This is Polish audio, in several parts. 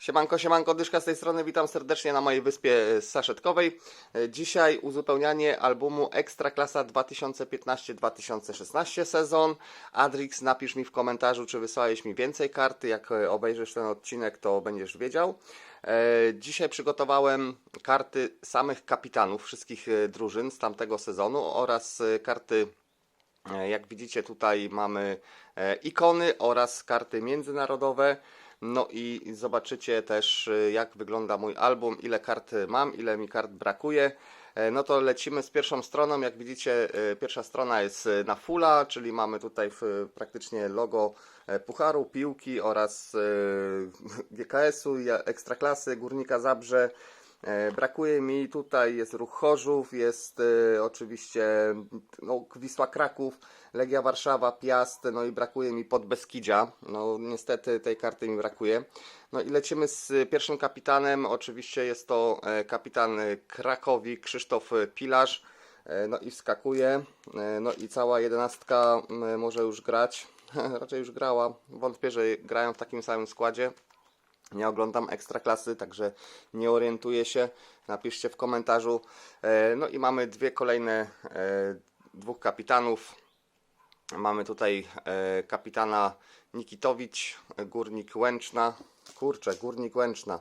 Siemanko, siemanko, Dyszka z tej strony, witam serdecznie na mojej wyspie e, saszetkowej. E, Dzisiaj uzupełnianie albumu Ekstraklasa 2015-2016 sezon. Adrix, napisz mi w komentarzu, czy wysłałeś mi więcej karty. Jak e, obejrzysz ten odcinek, to będziesz wiedział. Dzisiaj przygotowałem karty samych kapitanów wszystkich drużyn z tamtego sezonu oraz karty Jak widzicie, tutaj mamy ikony oraz karty międzynarodowe. No i zobaczycie też, e, jak wygląda mój album, ile kart mam, ile mi kart brakuje. E, No to lecimy z pierwszą stroną. Jak widzicie, e, pierwsza strona jest e, na fulla, czyli mamy tutaj praktycznie logo Pucharu, Piłki oraz GKS-u, Ekstraklasy, Górnika Zabrze. E, Brakuje mi tutaj, jest Ruch Chorzów, jest e, oczywiście no, Wisła Kraków, Legia Warszawa, Piast, no i brakuje mi Podbeskidzia. No niestety tej karty mi brakuje. No i lecimy z pierwszym kapitanem, oczywiście jest to e, kapitan Krakowi, Krzysztof Pilarz. No i wskakuje, no i cała jedenastka może już grać, raczej już grała, wątpię, że grają w takim samym składzie. Nie oglądam ekstraklasy, także nie orientuję się. Napiszcie w komentarzu. E, No i mamy dwie kolejne, e, dwóch kapitanów. Mamy tutaj e, kapitana Nikitowicz, Górnik Łęczna. Kurczę, Górnik Łęczna.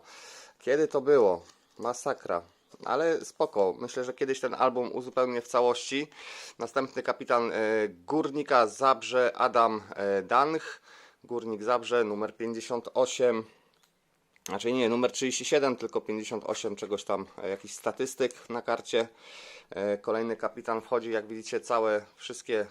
Kiedy to było? Masakra. Ale spoko. Myślę, że kiedyś ten album uzupełnię w całości. Następny kapitan Górnika Zabrze, Adam Danch. Górnik Zabrze, numer 58. Znaczy nie, numer 37, tylko 58 czegoś tam, e, jakiś statystyk na karcie. E, Kolejny kapitan wchodzi, jak widzicie, całe, wszystkie, e,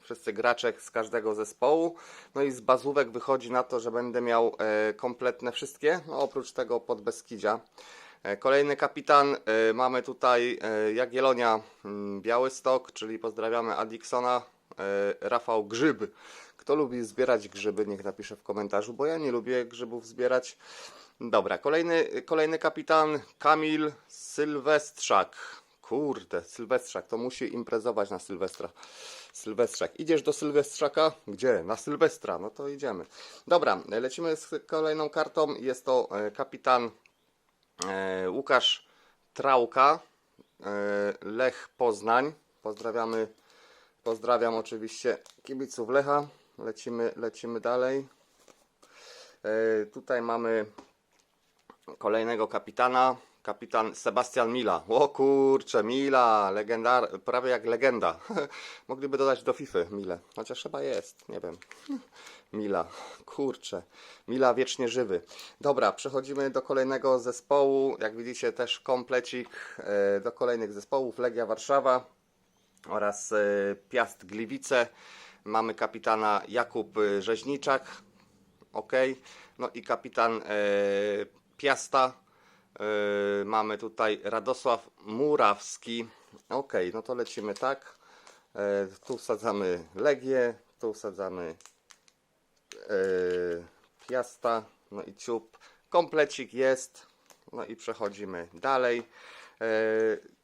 wszyscy gracze z każdego zespołu. No i z bazówek wychodzi na to, że będę miał kompletne wszystkie, no oprócz tego pod Beskidzia. Kolejny kapitan, mamy tutaj Jagiellonia mm, Białystok, czyli pozdrawiamy Adiksona, Rafał Grzyb. Kto lubi zbierać grzyby, niech napisze w komentarzu, bo ja nie lubię grzybów zbierać. Dobra, kolejny, kolejny kapitan Kamil Sylwestrzak. Kurde, Sylwestrzak, to musi imprezować na Sylwestra. Sylwestrzak. Idziesz do Sylwestrzaka? Gdzie? Na Sylwestra. No to idziemy. Dobra, lecimy z kolejną kartą. Jest to e, kapitan e, Łukasz Trauka, e, Lech Poznań. Pozdrawiamy, pozdrawiam oczywiście kibiców Lecha. Lecimy, lecimy dalej. E, tutaj mamy kolejnego kapitana. Kapitan Sebastian Mila. O kurcze, Mila, legendar, prawie jak legenda. Mogliby dodać do FIFA Mile, chociaż chyba jest, nie wiem. Mila, kurcze, Mila wiecznie żywy. Dobra, przechodzimy do kolejnego zespołu. Jak widzicie, też komplecik e, do kolejnych zespołów. Legia Warszawa oraz e, Piast Gliwice. Mamy kapitana Jakub e, Rzeźniczak. Ok. No i kapitan e, Piasta. E, mamy tutaj Radosław Murawski. Ok, no to lecimy tak. Tu wsadzamy Legię, tu wsadzamy Piasta. No i ciup. Komplecik jest. No i przechodzimy dalej.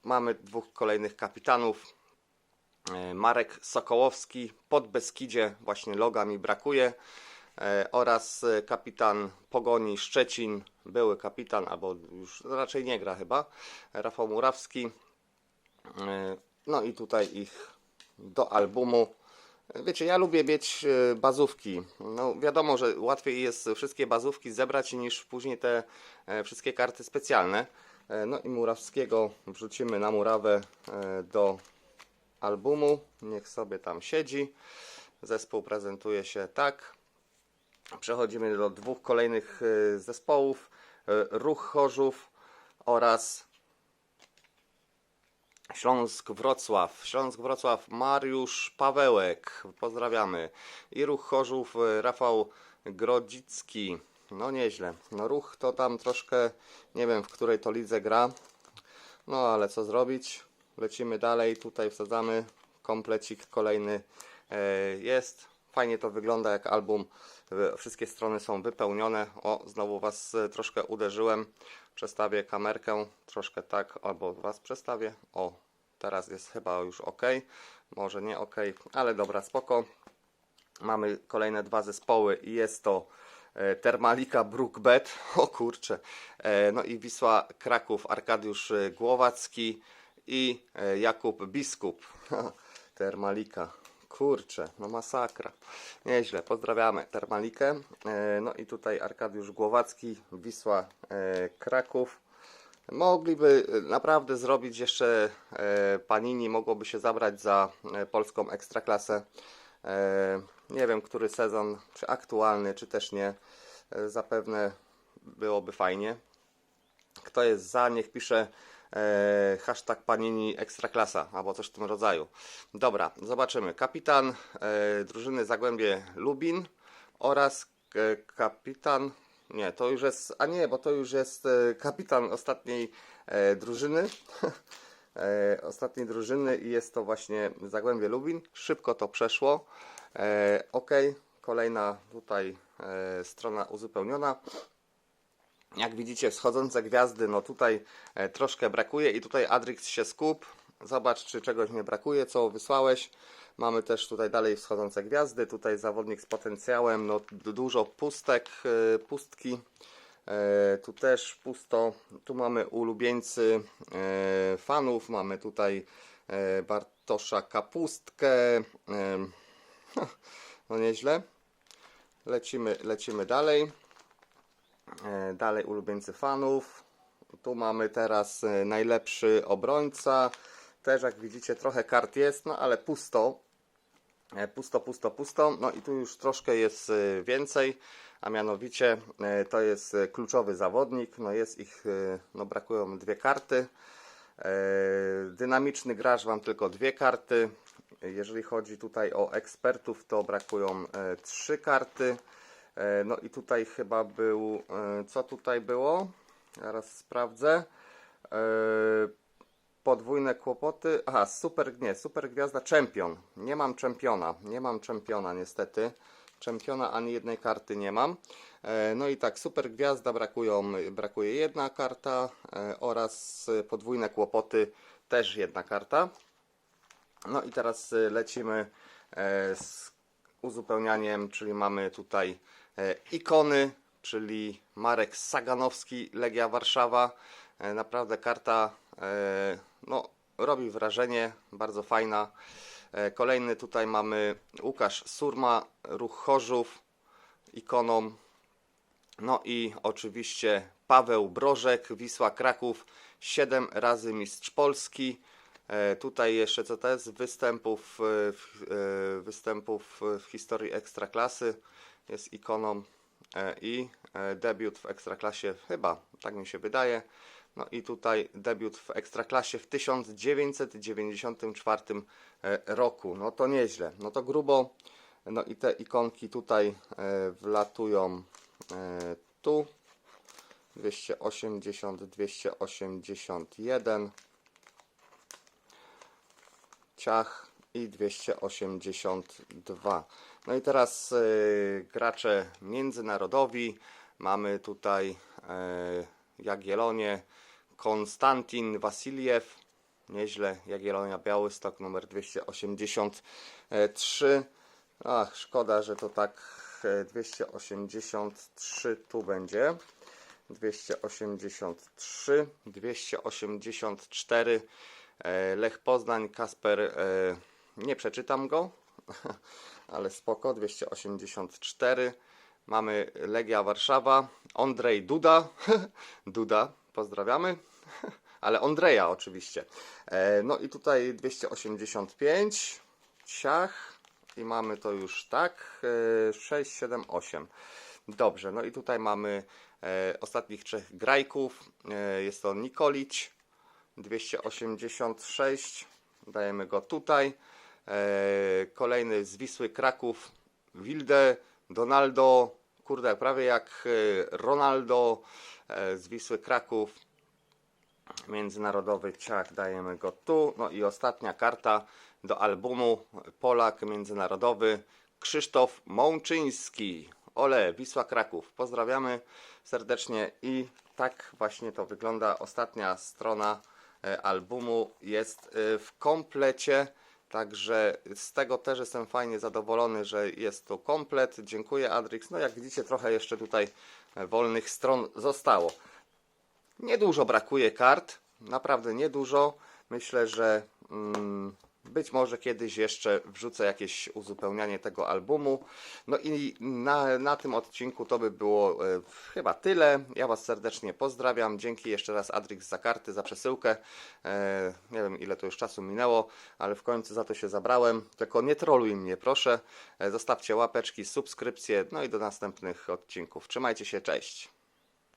Mamy dwóch kolejnych kapitanów. E, Marek Sokołowski pod Beskidzie, właśnie loga mi brakuje, e, oraz e, kapitan Pogoni Szczecin, były kapitan, albo już raczej nie gra chyba, Rafał Murawski. No i tutaj ich do albumu. Wiecie, ja lubię mieć bazówki. No wiadomo, że łatwiej jest wszystkie bazówki zebrać niż później te wszystkie karty specjalne. No i Murawskiego wrzucimy na murawę do albumu. Niech sobie tam siedzi. Zespół prezentuje się tak. Przechodzimy do dwóch kolejnych e, zespołów. E, Ruch Chorzów oraz Śląsk Wrocław. Śląsk Wrocław Mariusz Pawełek. Pozdrawiamy. I Ruch Chorzów e, Rafał Grodzicki. No nieźle. No ruch to tam troszkę nie wiem w której to lidze gra. No ale co zrobić? Lecimy dalej. Tutaj wsadzamy komplecik kolejny e, jest. Fajnie to wygląda jak album. E, Wszystkie strony są wypełnione. O, znowu Was e, troszkę uderzyłem. Przestawię kamerkę troszkę tak, albo Was przestawię. O, teraz jest chyba już ok. Może nie ok, ale dobra, spoko. Mamy kolejne dwa zespoły i jest to Termalika Brookbet, o kurcze, no i Wisła Kraków Arkadiusz Głowacki i e, Jakub Biskup. Termalika, kurcze, no masakra. Nieźle, pozdrawiamy Termalikę. E, No i tutaj Arkadiusz Głowacki, Wisła e, Kraków. Mogliby naprawdę zrobić jeszcze Panini, mogłoby się zabrać za polską ekstraklasę. Nie wiem, który sezon, czy aktualny, czy też nie. Zapewne byłoby fajnie. Kto jest za, niech pisze e, hashtag Panini Ekstraklasa albo coś w tym rodzaju. Dobra, zobaczymy. Kapitan e, drużyny Zagłębie Lubin oraz e, kapitan. Nie, to już jest. A nie, bo to już jest e, kapitan ostatniej e, drużyny. e, ostatniej drużyny i jest to właśnie Zagłębie Lubin. Szybko to przeszło. E, ok, kolejna tutaj e, strona uzupełniona. Jak widzicie, wschodzące gwiazdy, no tutaj e, troszkę brakuje i tutaj Adrix się skup. Zobacz, czy czegoś nie brakuje, co wysłałeś. Mamy też tutaj dalej wschodzące gwiazdy, tutaj zawodnik z potencjałem, no du- dużo pustek, e, pustki. E, Tu też pusto. Tu mamy ulubieńcy fanów, mamy tutaj Bartosza Kapustkę. No nieźle. Lecimy, lecimy dalej. E, Dalej ulubieńcy fanów. Tu mamy teraz e, najlepszy obrońca. Też jak widzicie trochę kart jest, no ale pusto. E, Pusto, pusto, pusto. No i tu już troszkę jest więcej, a mianowicie to jest kluczowy zawodnik. No jest ich, no brakują dwie karty. Dynamiczny gracz mam tylko dwie karty. Jeżeli chodzi tutaj o ekspertów, to brakują trzy karty. E, No i tutaj chyba był. e, Co tutaj było? Zaraz sprawdzę. E, Podwójne kłopoty. Aha, super, nie, super gwiazda, czempion. Nie mam czempiona, nie mam czempiona niestety. Czempiona ani jednej karty nie mam. No i tak, super gwiazda brakują, brakuje jedna karta oraz podwójne kłopoty też jedna karta. No i teraz lecimy z uzupełnianiem, czyli mamy tutaj ikony, czyli Marek Saganowski, Legia Warszawa. E, Naprawdę karta e, no, robi wrażenie, bardzo fajna. E, Kolejny tutaj mamy Łukasz Surma, Ruch Chorzów, ikoną. No i oczywiście Paweł Brożek, Wisła Kraków, 7 razy mistrz Polski. E, Tutaj jeszcze co to jest? Występów, e, e, występów w historii Ekstraklasy. Jest ikoną i debiut w Ekstraklasie chyba, tak mi się wydaje. No i tutaj debiut w Ekstraklasie w 1994 e, roku. No to nieźle, no to grubo. No i te ikonki tutaj wlatują tu. 280, 281 ciach i 282. No i teraz y, gracze międzynarodowi. Mamy tutaj y, Jagiellonie, Konstantin Wasiliew, nieźle, Jagiellonia Białystok numer 283. Ach, szkoda, że to tak e, 283 tu będzie. 283, 284. E, Lech Poznań, Kasper, e, nie przeczytam go, ale spoko, 284. Mamy Legia Warszawa, Ondrej Duda, Duda, pozdrawiamy, ale Ondreja oczywiście. E, No i tutaj 285, ciach i mamy to już tak, e, 6, 7, 8. Dobrze, no i tutaj mamy ostatnich trzech grajków, jest to Nikolić, 286, dajemy go tutaj. E, kolejny z Wisły Kraków, Wilde, Donaldo, kurde, prawie jak e, Ronaldo e, z Wisły Kraków. Międzynarodowy ciach, dajemy go tu. No i ostatnia karta do albumu Polak Międzynarodowy Krzysztof Mączyński. Ole, Wisła Kraków. Pozdrawiamy serdecznie i tak właśnie to wygląda. Ostatnia strona albumu jest e, w komplecie. Także z tego też jestem fajnie zadowolony, że jest to komplet. Dziękuję Adrix. No jak widzicie trochę jeszcze tutaj e, wolnych stron zostało. Niedużo brakuje kart, naprawdę niedużo. Myślę, że mm, być może kiedyś jeszcze wrzucę jakieś uzupełnianie tego albumu. No i na, na tym odcinku to by było e, chyba tyle. Ja Was serdecznie pozdrawiam. Dzięki jeszcze raz Adrix za karty, za przesyłkę. E, nie wiem ile to już czasu minęło, ale w końcu za to się zabrałem. Tylko nie troluj mnie proszę. E, zostawcie łapeczki, subskrypcje. No i do następnych odcinków. Trzymajcie się, cześć.